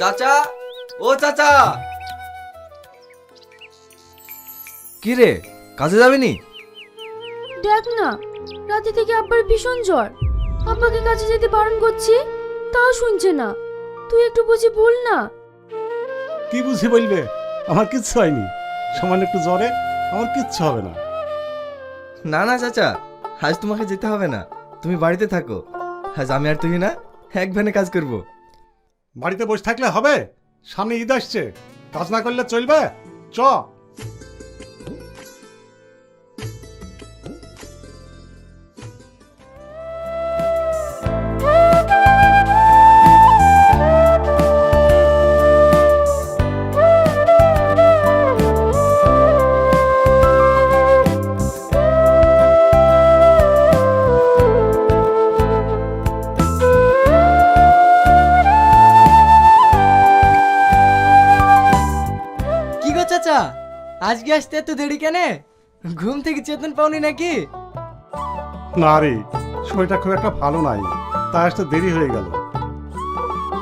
চাচা ও চাচা। কি রে কাজে যাবিনি? দেখ না রাতে থেকে আব্বার ভীষণ জ্বর। আব্বাকে কাছে যেতে বারণ করছি তাও শুনছে না। তুই একটু বুঝি বল না। কি বুঝে বলবে? আমার কিচ্ছু হয়নি। সামান্য একটু জ্বরে আমার কিচ্ছু হবে না। না না চাচা আজ তোমাকে যেতে হবে না। তুমি বাড়িতে থাকো। আজ আমি আর তুমি না এক ভ্যানে কাজ করব। বাড়িতে বসে থাকলে হবে? সামনে ঈদ আসছে। কাজ না করলে চলবে? চ। আজকে আসতে এত দেরি কেনে? ঘুম থেকে চেতন পাওনি নাকি? না রে শরীরটা খুব একটা ভালো নাই তাই আসতে দেরি হয়ে গেল।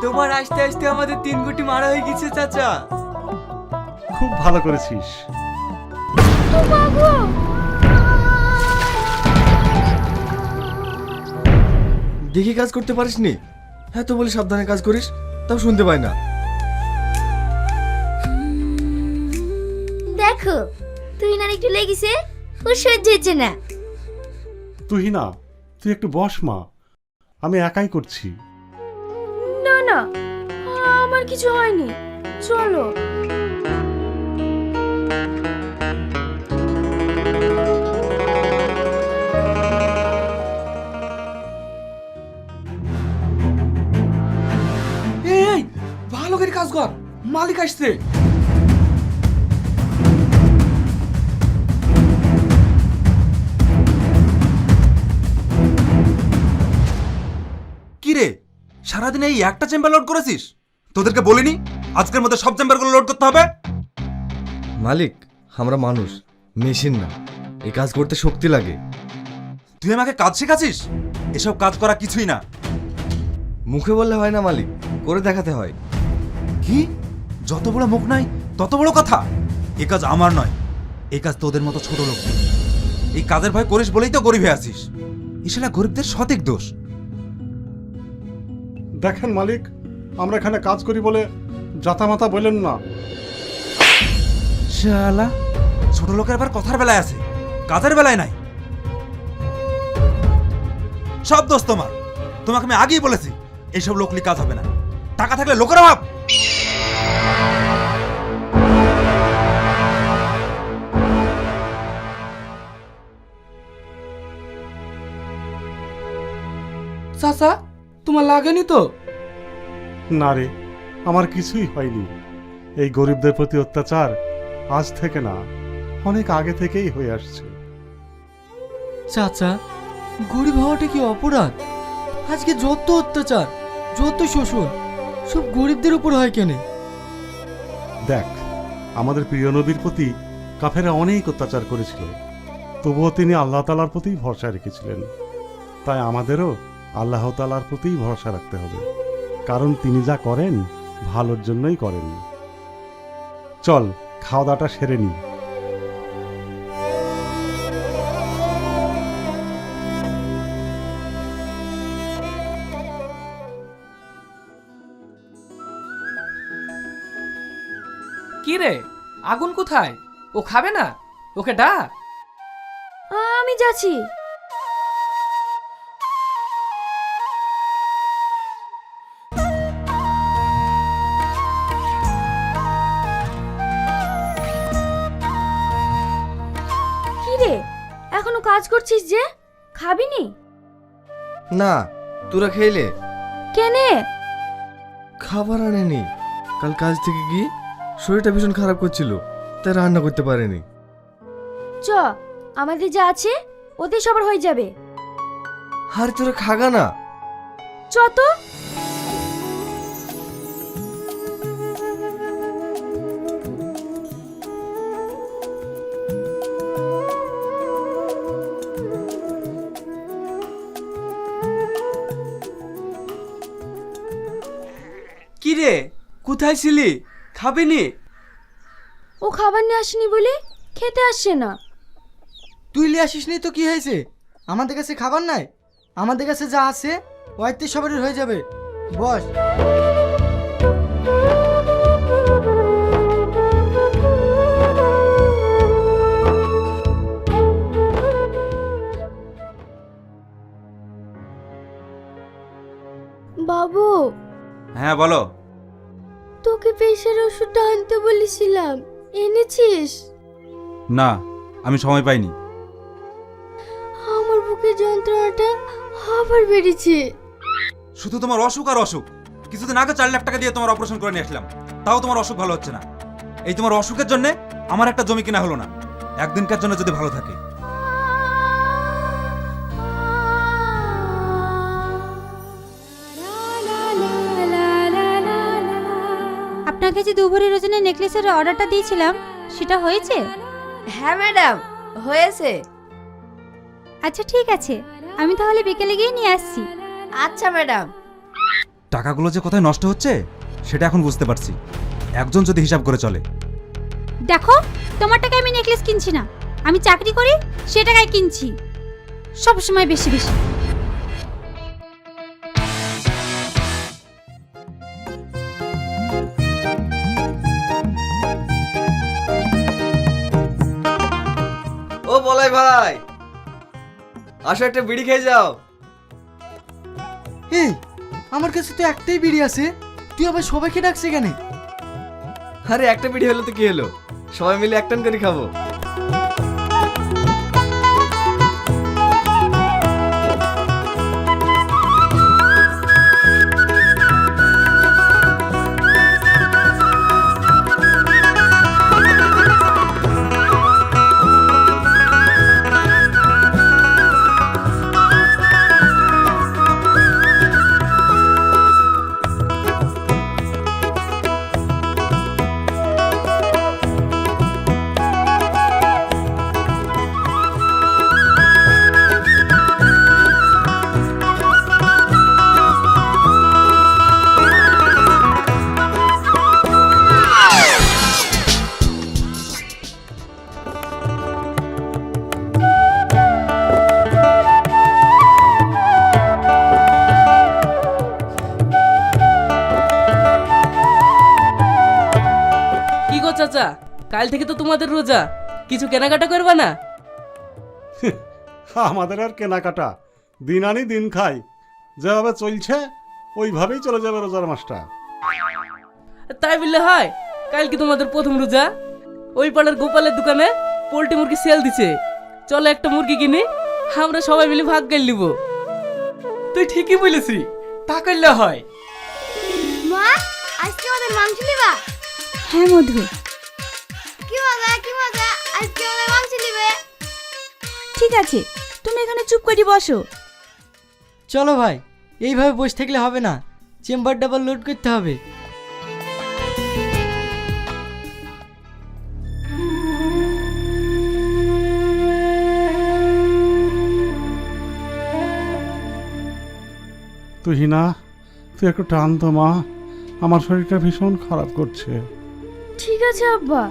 তোমার আসতে আসতে আমাদের তিন গুটি মারা হয়ে গেছে চাচা। খুব ভালো করেছিস। দেখি কাজ করতে পারিসনি? হ্যাঁ তো বলি সাবধানে কাজ করিস তাও শুনতে পাই না। দেখো তুই না একটু লেগেছে ওর সহ্য হচ্ছে না। তুই না তুই একটু বস মা আমি একাই করছি। না না আমার কিছু হয়নি চলো। এই ভালো করে কাজ কর মালিক আসছে। সারাদিন এই একটা চেম্বার লোড করেছিস? তোদেরকে বলিনি? আজকের মধ্যে সব চেম্বারগুলো লোড করতে হবে? মালিক আমরা মানুষ মেশিন না। এই কাজ করতে শক্তি লাগে। তুই আমাকে কাজ শেখাছিস এসব কাজ করা কিছুই না। মুখে বললে হয় না মালিক করে দেখাতে হয়। কি? যত বড় মুখ নাই তত বড় কথা? এ কাজ আমার নয়। এ কাজ তোদের মতো ছোট লোক এই কাজের ভয় করিস বলেই তো গরিব হয়ে আছিস। ইসেলা গরিবদের সঠিক দোষ। দেখেন মালিক আমরা এখানে কাজ করি বলে জাতামাতা বলেন না। শালা ছোট লোকের আবার কথার বেলায় আছে কাজের বেলায় নাই। সব দোষ তোমার তোমাকে আমি আগেই বলেছি এইসব লোকলি কাজ হবে না। টাকা থাকলে লোকের অভাব। চাচা তোমার লাগেনি তো? না রে আমার কিছুই হয়নি। এই গরিবদের প্রতি অত্যাচার আজ থেকে না অনেক আগে থেকেই হয়ে আসছে। চাচা গরিব হওয়াটা কি অপরাধ? আজকে যত অত্যাচার যত শোষণ সব গরিবদের উপর হয় কেনে? দেখ আমাদের প্রিয় নবীর প্রতি কাফেরা অনেক অত্যাচার করেছিল। তবুও তিনি আল্লাহ তালার প্রতিই ভরসা রেখেছিলেন। তাই আমাদেরও আল্লাহ তালার প্রতিই ভরসা রাখতে হবে। কারণ তিনি যা করেন ভালোর জন্যই করেন। চল খাওয়া দাওয়াটা সেরে নিই কি রে? আগুন কোথায়? ও খাবে না? ওকে ডাক। আমি যাচ্ছি। এখনও কাজ করছিস যে? খাবিনি? না তোরা খেলে কেনে? খাবার আনেনি। কাল কাজ থেকে গিয়ে শরীরটা ভীষণ খারাপ করছিল তাই রান্না করতে পারেনি। চ আমাদের যা আছে ওতে সবার হয়ে যাবে। আর তোরা খাগা না। চ তো। কোথায় ছিলি? খাবি নি। ও খাবার নিয়ে আসেনি বলে খেতে আসছে না। তুই লিয়ে আসিস নি তো কি হয়েছে? আমাদের কাছে খাবার নাই। আমাদের কাছে যা আছে ওয়াইতে সবারই হয়ে যাবে। বস। বাবু। হ্যাঁ বলো। তোকে প্রেশার ওষুধটা আনতে বলেছিলাম। এনেছিস? না আমি সময় পাইনি। আমার বুকের যন্ত্রণাটা আবার বেড়েছে। শুধু তোমার অসুখ আর অসুখ। কিছুদিন আগে চার লাখ টাকা দিয়ে তোমার অপারেশন করে নিয়ে আসলাম। তাও তোমার অসুখ ভালো হচ্ছে না। এই তোমার অসুখের জন্য আমার একটা জমি কিনা হলো না। একদিনকার জন্য যদি ভালো থাকে। আপনাকে যে দুভরি রজনের নেকলেসের অর্ডারটা দিয়েছিলাম সেটা হয়েছে? হ্যাঁ ম্যাডাম হয়েছে। আচ্ছা ঠিক আছে। আমি তাহলে বিকেলে গিয়ে নিয়ে আসছি। আচ্ছা ম্যাডাম। টাকাগুলো যে কোথায় নষ্ট হচ্ছে সেটা এখন বুঝতে পারছি। একজন যদি হিসাব করে চলে। দেখো তোমার টাকায় আমি নেকলেস কিনছি না। আমি চাকরি করি সে টাকায় কিনছি। সব সময় বেশি বেশি। আসো একটা বিড়ি খেয়ে যাও। এই আমার কাছে তো একটাই বিড়ি আছে। তুই আবার সবাইকে ডাকছে কেন আরে একটা বিড়ি হলো তো কি হলো? সবাই মিলে একটান করে খাব। থেকে তো তোমাদের রোজা। কিছু কেনাকাটা করবা না? আমাদের আর কেনাকাটা। দিন আনি দিন খাই। যেভাবে চলছে ওইভাবেই চলে যাবে রোজার মাসটা। তাই বললে হয় কাল কি তোমাদের প্রথম রোজা? ওই পাড়ার গোপালের দোকানে পোল্ট্রি মুরগি সেল দিছে। চলো একটা মুরগি কিনি আমরা সবাই মিলে ভাগ করে নিব। তুই ঠিকই বলেছি তা করলে হয়। মা আজকে আমাদের মাংস নিবা? হ্যাঁ মধু। ঠিক আছে তুমি এখানে চুপ করে বসো। চলো ভাই এইভাবে বসে থাকলে হবে না চেম্বার ডাবল লোড করতে হবে। তুই হিনা তুই একটু টান তো মা আমার শরীরটা ভীষণ খারাপ করছে। ঠিক আছে আব্বা।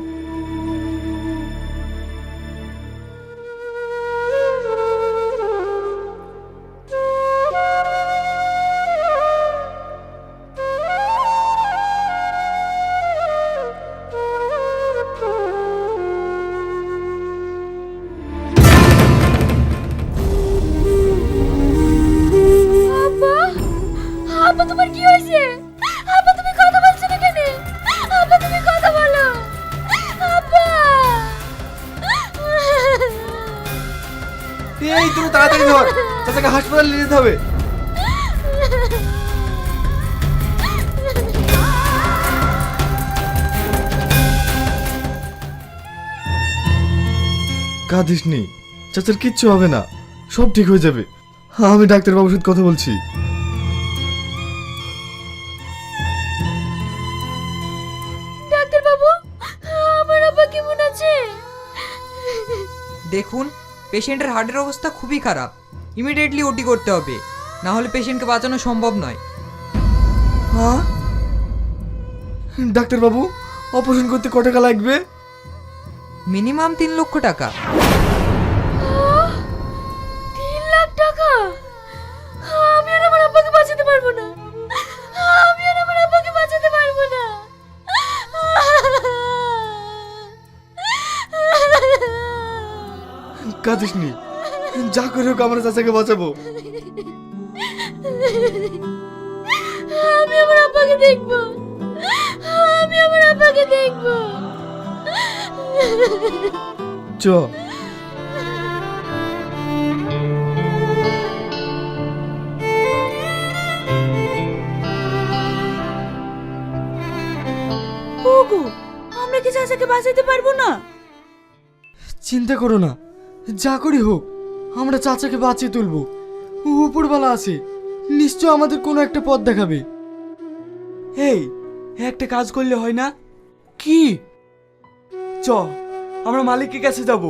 কাঁদিস নি চাচার কিচ্ছু হবে না। সব ঠিক হয়ে যাবে। আমি ডাক্তারবাবুর সাথে কথা বলছি। ডাক্তার বাবু আমার আব্বা কেমন আছে? দেখুন পেশেন্টের হার্টের অবস্থা খুবই খারাপ। ইমিডিয়েটলি ওটি করতে হবে। না হলে পেশেন্টকে বাঁচানো সম্ভব নয়। হ্যাঁ? ডাক্তারবাবু অপারেশন করতে ক টাকা লাগবে? মিনিমাম তিন লক্ষ টাকা। তিন লাখ টাকা? আমি আর আমার আব্বাকে বাঁচাতে পারব না। আমি আর আমার আব্বাকে বাঁচাতে পারব না। কাঁদিস নি যা করে হোক আমরা চাচাকে বাঁচাবো। আমি আমার আব্বাকে দেখব। আমি আমার আব্বাকে দেখব। চ। ওগো আমরা কি চাচাকে বাঁচাতে পারব না? চিন্তা করো না যা করি হোক আমরা চাচাকে বাঁচিয়ে তুলবো। উপরবেলা আছে নিশ্চয় আমাদের কোনো একটা পথ দেখাবে। এই একটা কাজ করলে হয় না? কি? চ আমরা মালিকের কাছে যাব।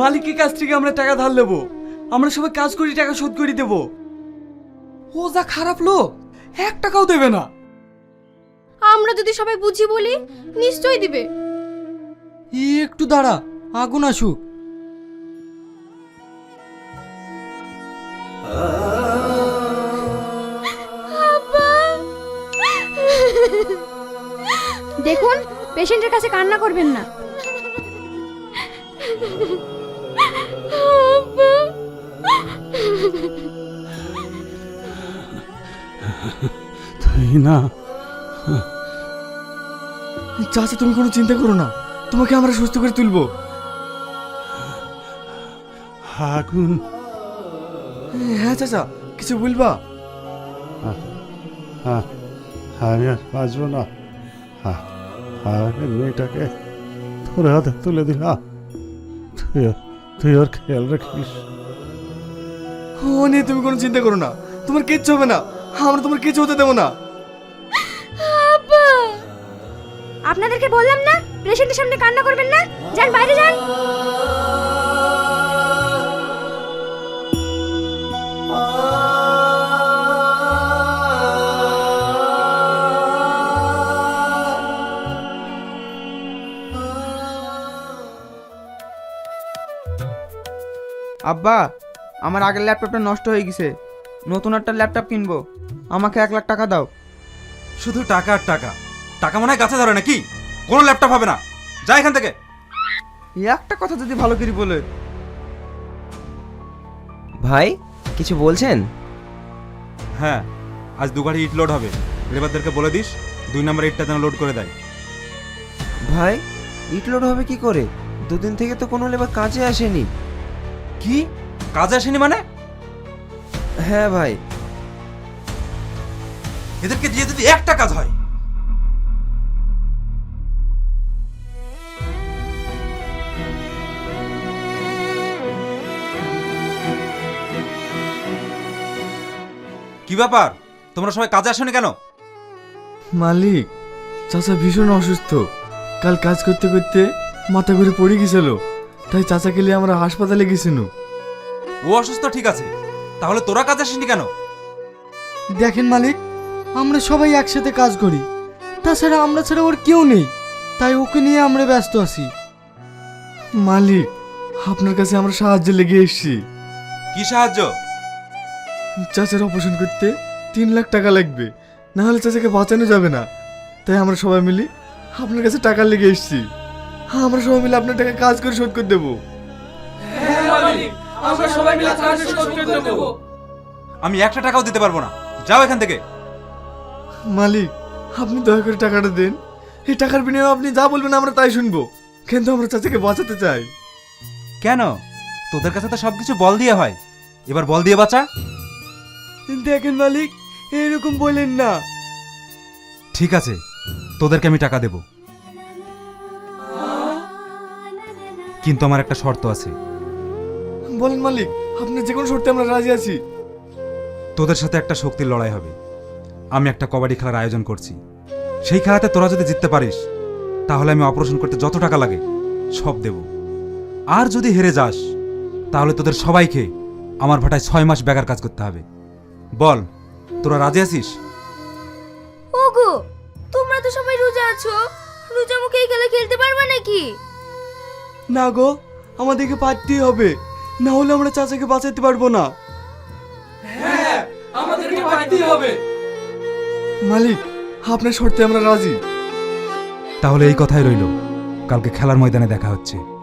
মালিকের কাছ থেকে আমরা টাকা ধার নেব। আমরা সবাই কাজ করি টাকা শোধ করে দেব। ও যা খারাপ লোক এক টাকাও দেবে না। আমরা যদি সবাই বুঝি বলি নিশ্চয়ই দিবে। ই একটু দাঁড়া আগুন আসুক। দেখুন পেশেন্টের কাছে কান্না করবেন না। তাই না? চাচা তুমি কোনো চিন্তা করো না। তোমাকে আমরা সুস্থ করে তুলবো। আগুন। হ্যাঁ চাচা কিছু বলবা? আমি আর বাঁচবো না। মেয়েটাকে তোর হাতে তুলে দিলাম। তুই তুই ওর খেয়াল রাখিস। ও নিয়ে তুমি কোনো চিন্তা করো না। তোমার কিচ্ছু হবে না। আমরা তোমার কিছু হতে দেবো না। আপনাদেরকে বললাম না পেশেন্টের সামনে কান্না করবেন না। যান বাইরে যান। আব্বা আমার আগের ল্যাপটপটা নষ্ট হয়ে গেছে। নতুন একটা ল্যাপটপ কিনবো। আমাকে এক লাখ টাকা দাও। শুধু টাকা আর টাকা। টাকা মনে হয় গাছে ধরে নাকি? কোনো ল্যাপটপ হবে না। যা এখান থেকে। একটা কথা যদি ভালো করে বলে। ভাই কিছু বলছেন? হ্যাঁ আজ দু গাড়ি ইট লোড হবে। লেবারদেরকে বলে দিস দুই নম্বর ইটটা যেন লোড করে দেয়। ভাই ইট লোড হবে কি করে? দুদিন থেকে তো কোনো লেবার কাজে আসেনি। কি? কাজে আসেনি মানে? হ্যাঁ ভাই। এদেরকে দিয়ে যদি একটা কাজ হয়। কি ব্যাপার? তোমরা সবাই কাজে আসোনি কেন? মালিক চাচা ভীষণ অসুস্থ। কাল কাজ করতে করতে মাথা ঘুরে পড়ে গেছিল। তাই চাচাকে নিয়ে আমরা হাসপাতালে গেছিনু। ও অসুস্থ ঠিক আছে। তাহলে তোরা কাজ আসিনি কেন? দেখেন মালিক আমরা সবাই একসাথে কাজ করি। তাছাড়া আমরা ছাড়া ওর কেউ নেই তাই ওকে নিয়ে আমরা ব্যস্ত আছি। মালিক আপনার কাছে আমরা সাহায্য লেগে এসেছি। কি সাহায্য? চাচার অপারেশন করতে তিন লাখ টাকা লাগবে। না হলে চাচাকে বাঁচানো যাবে না। তাই আমরা সবাই মিলি আপনার কাছে টাকা লেগে এসেছি। আমরা সবাই মিলে আপনার টাকা কাজ করে শোধ করে দেবো। আমরা সবাই মিলে কাজ শোধ করে দেবো। আমি একটা টাকাও দিতে পারব না। যাও এখান থেকে। মালিক আপনি দয়া করে টাকাটা দেন। এই টাকার বিনিময়ে আপনি যা বলবেন আমরা তাই শুনব। কিন্তু আমরা চাচাকে বাঁচাতে চাই। কেন? তোদের কাছে তো সবকিছু বল দিয়ে হয়। এবার বল দিয়ে বাঁচা। দেখেন মালিক এরকম বলেন না। ঠিক আছে তোদেরকে আমি টাকা দেব। কিন্তু আমার একটা শর্ত আছে। বলেন মালিক আপনার যে কোনো শর্তে আমরা রাজি আছি। তোদের সাথে একটা শক্তির লড়াই হবে। আমি একটা কবাডি খেলার আয়োজন করছি। সেই খেলাতে তোরা যদি জিততে পারিস তাহলে আমি অপারেশন করতে যত টাকা লাগে সব দেব। আর যদি হেরে যাস তাহলে তোদের সবাইকে আমার ভাটায় ছয় মাস বেকার কাজ করতে হবে। বল তোরা রাজি আছিস? ওগো তোমরা তো সবাই রোজা আছো। রোজা মুখে খেলা খেলতে পারবে নাকি? না গো আমাদেরকে পারতেই হবে। না হলে আমরা চাচাকে বাঁচাতে পারব না। আমাদেরকে পারতেই হবে। মালিক আপনার শর্তে আমরা রাজি। তাহলে এই কথাই রইল। কালকে খেলার ময়দানে দেখা হচ্ছে।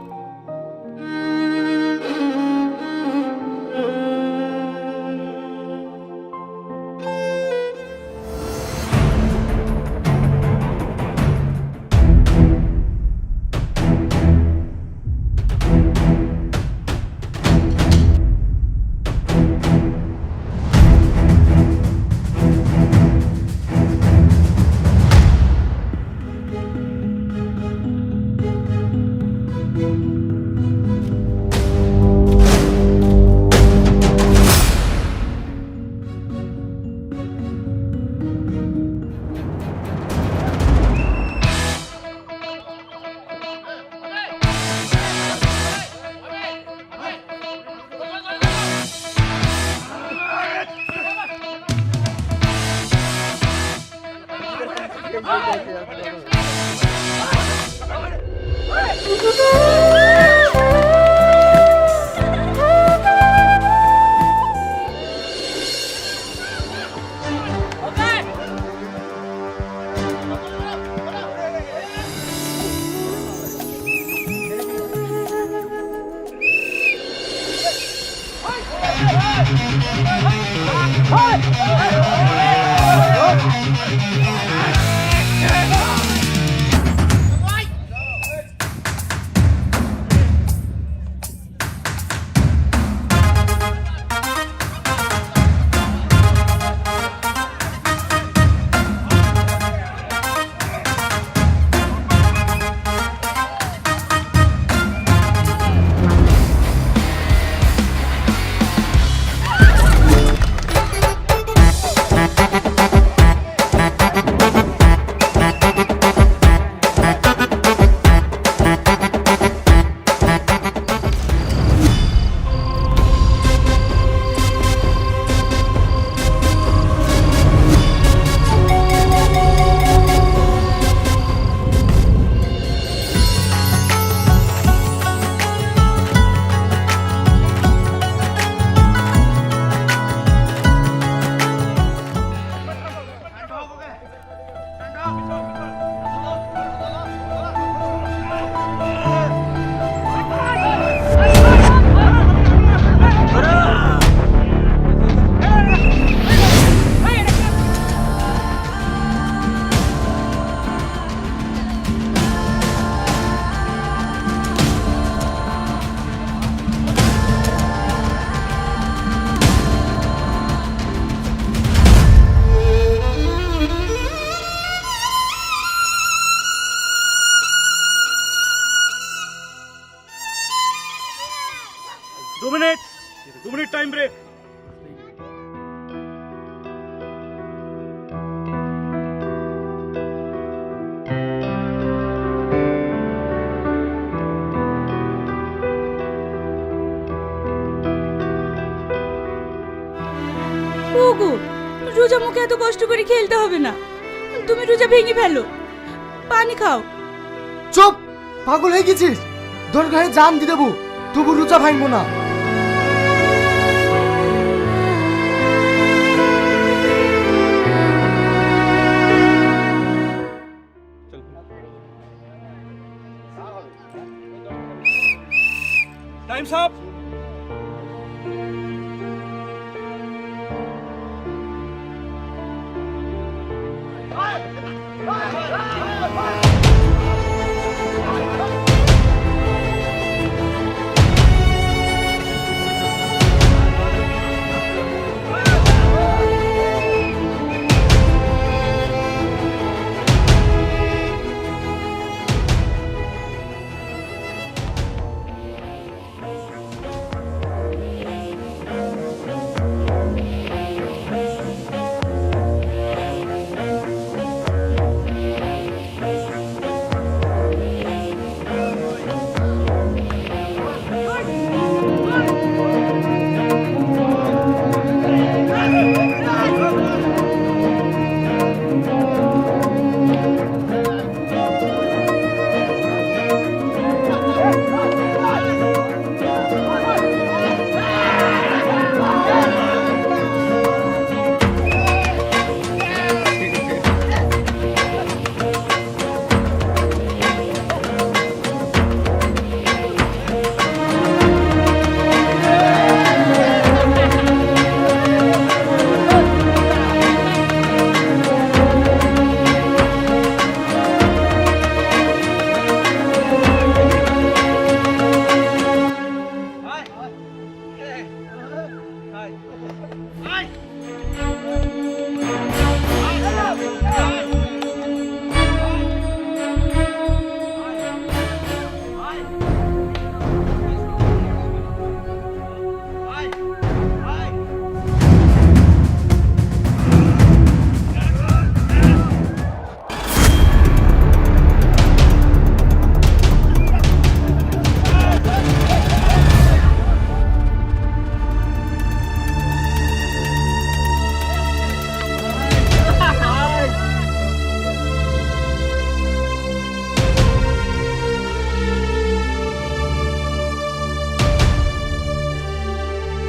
Hayır. দু মিনিট দু মিনিট টাইম ব্রেক ওগো রোজা মুখে এত কষ্ট করে খেলতে হবে না। তুমি রোজা ভেঙে ফেলো। পানি খাও। চুপ পাগল হয়ে গেছিস। তোর গায়ে জান দিয়ে দেবো। তবু রুচা ভাঙবো না। টাইমস আপ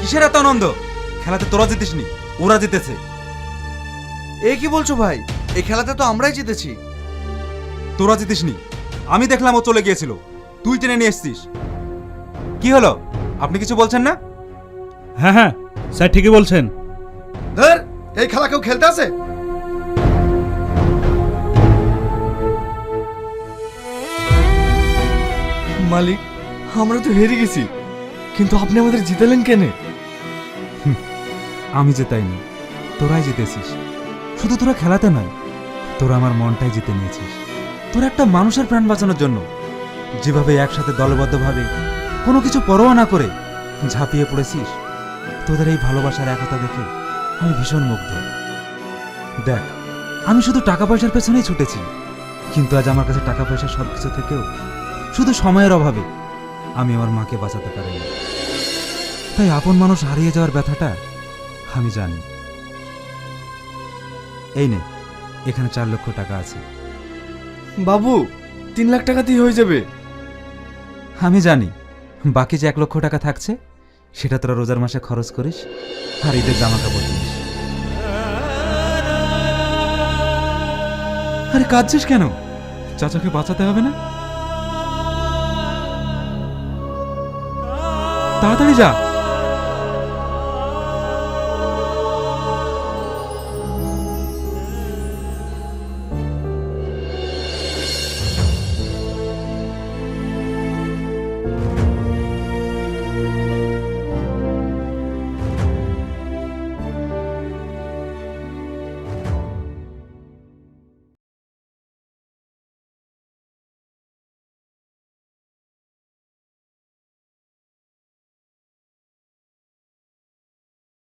কিসের এত আনন্দ? খেলাতে তোরা জিতিসনি ওরা জিতেছে। এ কি বলছো ভাই? এই খেলাতে তো আমরাই জিতেছি। তোরা জিতিসনি আমি দেখলাম ও চলে গিয়েছিল তুই টেনে নিয়ে এসছিস। কি হলো? আপনি কিছু বলছেন না? হ্যাঁ হ্যাঁ স্যার ঠিকই বলছেন। ধর এই খেলা কেউ খেলতে আছে? মালিক আমরা তো হেরে গেছি কিন্তু আপনি আমাদের জিতালেন কেন? আমি জেতাইনি। তোরাই জিতেছিস। শুধু তোরা খেলাতে নয়, তোরা আমার মনটাই জিতে নিয়েছিস। তোরা একটা মানুষের প্রাণ বাঁচানোর জন্য যেভাবে একসাথে দলবদ্ধভাবে কোনো কিছু পরোয়া না করে ঝাঁপিয়ে পড়েছিস, তোদের এই ভালোবাসার একতা দেখে আমি ভীষণ মুগ্ধ। দেখ, আমি শুধু টাকা পয়সার পেছনেই ছুটেছি, কিন্তু আজ আমার কাছে টাকা পয়সা সব কিছু থেকেও শুধু সময়ের অভাবে আমি আমার মাকে বাঁচাতে পারিনি। তাই আপন মানুষ হারিয়ে যাওয়ার ব্যথাটা আমি জানি। এই নে এখানে চার লক্ষ টাকা আছে। বাবু তিন লাখ টাকাতেই হয়ে যাবে। আমি জানি বাকি যে এক লক্ষ টাকা থাকছে সেটা তোরা রোজার মাসে খরচ করিস আর ঈদের জামা কাপড় কিনিস। আরে কাঁদছিস কেন? চাচাকে বাঁচাতে হবে না? তাড়াতাড়ি যা।